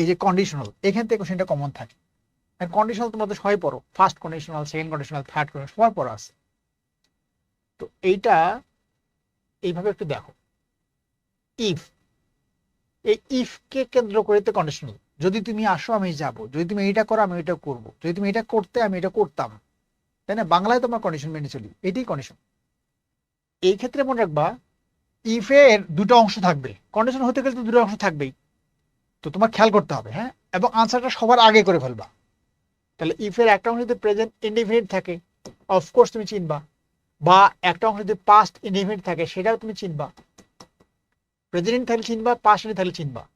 এই যে কন্ডিশনাল এখান থেকে কোশ্চেনটা কমন থাকে। কন্ডিশনাল তোমাদের সবাই পড়ো। First conditional second conditional third conditional সবার পড়া আছে। তো এইটা এইভাবে একটু দেখো। ইফ এই ইফকে কেন্দ্র করে তো কন্ডিশনাল যদি তুমি আসো, আমি যাব। যদি তুমি এইটা করো, আমি এটা করব। যদি তুমি এটা করতে, আমি এটা করতাম। তাই না? বাংলায় তোমার কন্ডিশন মেনে চলি। এটাই কন্ডিশন এই ক্ষেত্রে মনে রাখবা ইফের দুটো অংশ থাকবে। কন্ডিশন হতে গেলে তো দুটো অংশ থাকবেই। তো তোমার খেয়াল করতে হবে হ্যাঁ? এবং আনসারটা সবার আগে করে ফেলবা। তাহলে ইফের একটা অংশ যদি প্রেজেন্ট ইনডিফিনিট থাকে অফকোর্স তুমি চিনবা। বা একটা অংশ যদি পাস্ট ইনডিফিনিট থাকে, সেটাও তুমি চিনবা। প্রেজেন্ট থাকলে চিনবা পাস্ট থাকলে চিনবা।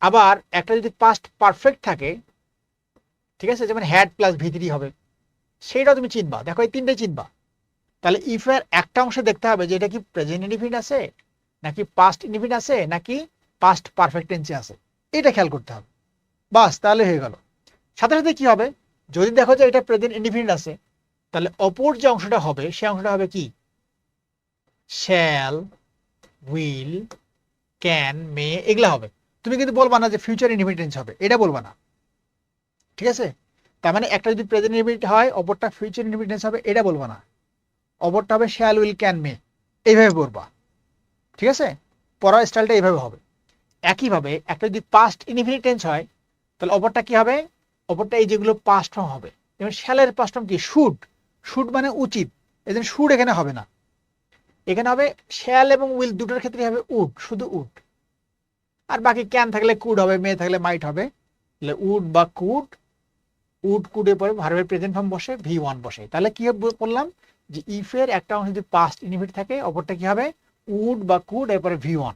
আবার একটা যদি পাস্ট পারফেক্ট থাকে, ঠিক আছে? যেমন হ্যাড প্লাস ভিতরি হবে, সেটাও তুমি চিনবা। দেখো, এই তিনটে চিনবা। তাহলে ইফের একটা অংশে দেখতে হবে যে এটা কি প্রেজেন্ট ইনডিফিনিট আছে, নাকি পাস্ট ইনডিফিনিট আছে, নাকি পাস্ট পারফেক্ট টেন্সে আছে। এটা খেয়াল করতে হবে। বাস, তাহলে হয়ে গেল। সাথে সাথে কি হবে? যদি দেখো যে এটা প্রেজেন্ট ইনডিফিনিট আছে, তাহলে অপর যে অংশটা হবে, সে অংশটা হবে কি? শ্যাল উইল ক্যান মে এগুলা হবে। তুমি কিন্তু বলবা না যে ফিউচার ইনডিফিনিটেন্স হবে, এটা বলবা না। ঠিক আছে? তার মানে একটা যদি প্রেজেন্ট ইনডিফিনিট হয়, অপরটা ফিউচার ইনডিফিনিটেন্স হবে, এটা বলবা না। অপরটা হবে শ্যাল উইল ক্যান মে এইভাবে পড়বা ঠিক আছে? পড়ার স্টাইলটা এইভাবে হবে। একইভাবে একটা যদি পাস্ট ইনডিফিনিটেন্স হয়, তাহলে অপরটা কি হবে? অপরটা এই যেগুলো পাস্ট হবে। যেমন শ্যালের পাস্ট কি? শুড শুড মানে উচিত। এই জন্য শুড এখানে হবে না। এখানে হবে শ্যাল এবং উইল দুটোর ক্ষেত্রে হবে উড শুধু উড আর বাকি ক্যান থাকলে কুড হবে মেয়ে থাকলে মাইট হবে। তাহলে উড বা কুড উড কুডের পরে ভার্বের প্রেজেন্ট ফর্ম বসে ভি ওয়ান বসে। তাহলে কি বললাম? যে ইফের একটা অংশ যদি পাস্ট ইনহিবিট থাকে, অপরটা কি হবে? উড বা কুড এরপরে ভি ওয়ান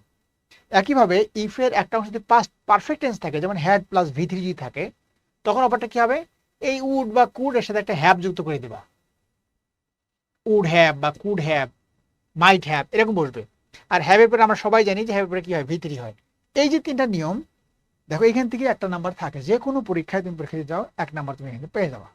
একইভাবে ইফের একটা অংশ যদি পাস্ট পারফেক্ট টেন্স থাকে, যেমন হ্যাড প্লাস ভি থ্রি যদি থাকে, তখন অপরটা কি হবে? এই উড বা কুড এর সাথে একটা হ্যাব যুক্ত করে দিবা। উড হ্যাভ বা কুড হ্যাভ মাইট হ্যাভ এরকম বসবে। আর হ্যাভের পরে আমরা সবাই জানি যে হ্যাভের পরে কি হয়? ভি থ্রি হয়। এই যে তিনটা নিয়ম, দেখো এখান থেকে একটা নাম্বার থাকে। যে কোনো পরীক্ষায় তুমি পরীক্ষা দিতে যাও, এক নাম্বার তুমি এখানে পেয়ে যাবা।